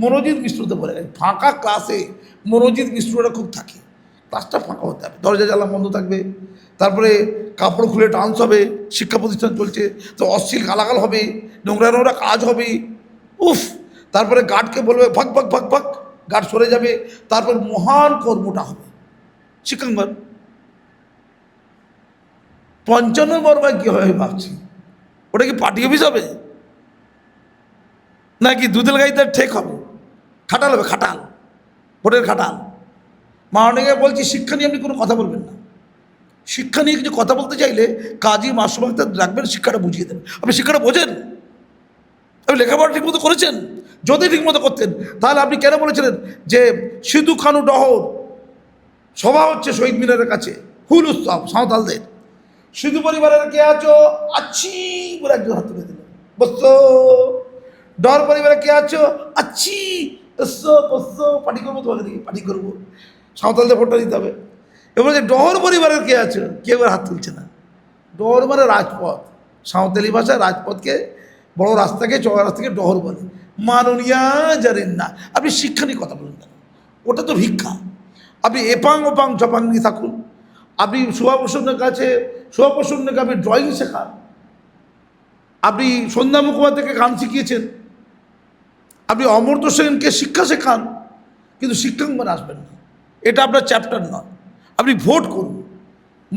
মনোজিৎ মিশ্রতে বলে গেছে ফাঁকা ক্লাসে মনোজিৎ মিশ্ররা খুব থাকে। ক্লাসটা ফাঁকা হতে হবে। দরজা জ্বালা বন্ধ থাকবে। তারপরে কাপড় খুলে ডান্স হবে, শিক্ষা প্রতিষ্ঠান চলছে, তো অশ্লীল গালাগাল হবে, নোংরা নোংরা কাজ হবে। উফ! তারপরে গার্ডকে বলবে, ভাগ ভাগ ভাগ ভাগ, গার্ড সরে যাবে। তারপর মহান কর্মটা হবে। শিক্ষাঙ্গন পঞ্চান্ন বর্মায় কী হবে ভাবছি। ওটা কি পার্টি অফিস হবে? নাকি দুধের গাড়িতে ঠেক হবে? খাটাল হবে, খাটাল। ভোটের খাটাল। মাননীয় বলছি, শিক্ষা নিয়ে আপনি কোনো কথা বলবেন না। শিক্ষা নিয়ে কিছু কথা বলতে চাইলে কাজী মাসুমাকে রাখবেন, শিক্ষাটা বুঝিয়ে দেবেন। আপনি শিক্ষাটা বোঝেন। আপনি লেখাপড়া ঠিকমতো করেছেন। যদি ঠিকমতো করতেন, তাহলে আপনি কেন বলেছিলেন যে সিধু খানু ডহর? সভা হচ্ছে শহীদ মিনারের কাছে, হুল উৎসব, সাঁওতালদের। সিধু পরিবারের কে আছো? আছি বলে একজন হাত তুলে দিল বসো। ডর পরিবারে কে আছো? আছি। পার্টি করব তোমাকে দিকে পার্টি করব। সাঁওতালদের ভোটটা দিতে হবে। এবার যে ডহর পরিবারের কে আছে, কেউ আর হাত তুলছে না। ডহর মানে রাজপথ। সাঁওতালি ভাষায় রাজপথকে, বড় রাস্তাকে চড়া রাস্তাকে ডহর বলে। মাননীয়া জানেন না। আপনি শিক্ষা নিয়ে কথা বলুন না। ওটা তো ভিক্ষা। আপনি এপাং, ওপাং চপাং নিয়ে থাকুন। আপনি সুভাপ্রসন্নের কাছে সুভাপ্রসন্নকে আপনি ড্রয়িং শেখান। আপনি সন্ধ্যা মুখোপাধ্যায়কে গান শিখিয়েছেন। আপনি অমর্ত্য সেনকে শিক্ষা শেখান, কিন্তু শিক্ষাঙ্গন আসবেন না। এটা আপনার চ্যাপ্টার নয়। আপনি ভোট করুন।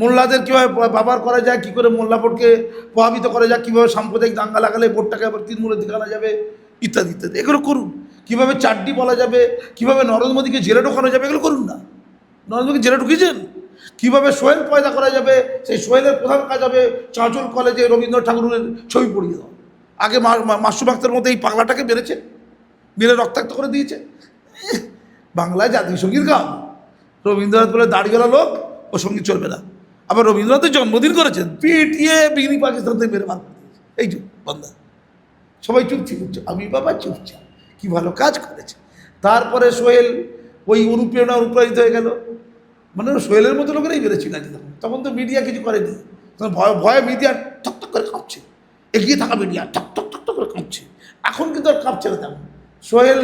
মোল্লাদের কীভাবে ব্যবহার করা যায়, কী করে মোল্লা ভোটকে প্রভাবিত করা যায়, কীভাবে সাম্প্রদায়িক দাঙ্গা লাগালে ভোটটাকে আবার তৃণমূলের দিকে আনা যাবে, ইত্যাদি ইত্যাদি। এগুলো করুন। কীভাবে চারটি বলা যাবে, কীভাবে নরেন্দ্র মোদীকে জেলে ঢোকানো যাবে, এগুলো করুন না। নরেন্দ্র মোদীকে জেলে ঢুকিয়েছেন? কীভাবে সোহেল পয়দা করা যাবে, সেই সোহেলের প্রধান কাজ হবে চাঁচল কলেজে রবীন্দ্রনাথ ঠাকুরের ছবি পড়িয়ে দেওয়া। আগে মাসু বাক্তের মধ্যে এই পাগলাটাকে মেরেছে। মেরে রক্তাক্ত করে দিয়েছে। বাংলায় জাতীয় সংগীত গান রবীন্দ্রনাথ বলে দাঁড়িয়েলা লোক, ও সংগীত চলবে না। আবার রবীন্দ্রনাথের জন্মদিন করেছেন, পিটিয়ে বিগনি পাকিস্তান থেকে মেরে দিয়েছে। এই যে বন্ধা সবাই চুপ ছিল আমি বাবা চুপচাপ। কি ভালো কাজ করেছে। তারপরে সোহেল ওই অনুপ্রেরণা অনুপ্রাণিত হয়ে গেল। মানে সোহেলের মতো লোকেরাই বেড়েছিল নাকি তখন? তখন তো মিডিয়া কিছু করেনি। তখন ভয়, ভয়ে মিডিয়া ঠক করে কাঁপছে। এগিয়ে থাকা মিডিয়া ঠক ঠক করে কাঁপছে। এখন কিন্তু আর কাঁপছে না তেমন। সোহেল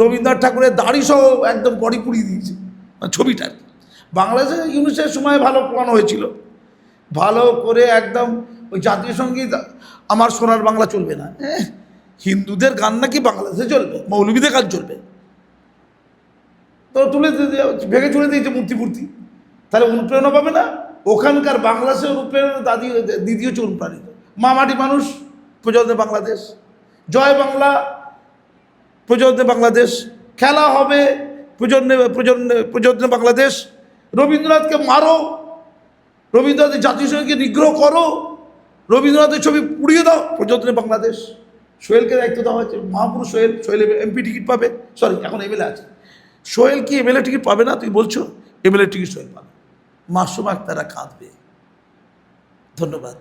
রবীন্দ্রনাথ ঠাকুরের দাড়ি সহ একদম বডি পুড়িয়ে দিয়েছে মানে ছবিটা বাংলাদেশে ইউনিসের সময় ভালো প্রমাণ হয়েছিল। ভালো করে একদম ওই জাতীয় সংগীত আমার সোনার বাংলা চলবে না এহ, হিন্দুদের গান নাকি বাংলাদেশে চলবে মৌলবীদের গান চলবে। তো তুলে ভেঙে চলে দিয়েছে মূর্তি মূর্তি তাহলে অনুপ্রেরণা পাবে না? ওখানকার বাংলাদেশে অনুপ্রেরণা দাদি দিদি হচ্ছে অনুপ্রাণিত মামাটি মানুষ প্রজন্মে বাংলাদেশ। জয় বাংলা। প্রজন্মে বাংলাদেশ খেলা হবে, প্রজন্মে প্রজন্মে প্রজন্মে বাংলাদেশ। রবীন্দ্রনাথকে মারো, রবীন্দ্রনাথের জাতীয় সঙ্গীতকে নিগ্রহ করো, রবীন্দ্রনাথের ছবি পুড়িয়ে দাও, প্রজন্মে বাংলাদেশ। সোহেলকে দায়িত্ব দেওয়া হয়েছে, মহাপুরুষ সোহেল সোহেল এমপি টিকিট পাবে। সরি এখন এমএলএ আছে। সোহেল কি এমএলএ টিকিট পাবে না? তুই বলছো এমএলএ টিকিট সোহেল পাবে। মাসুম আক্তারা কাঁদবে। ধন্যবাদ।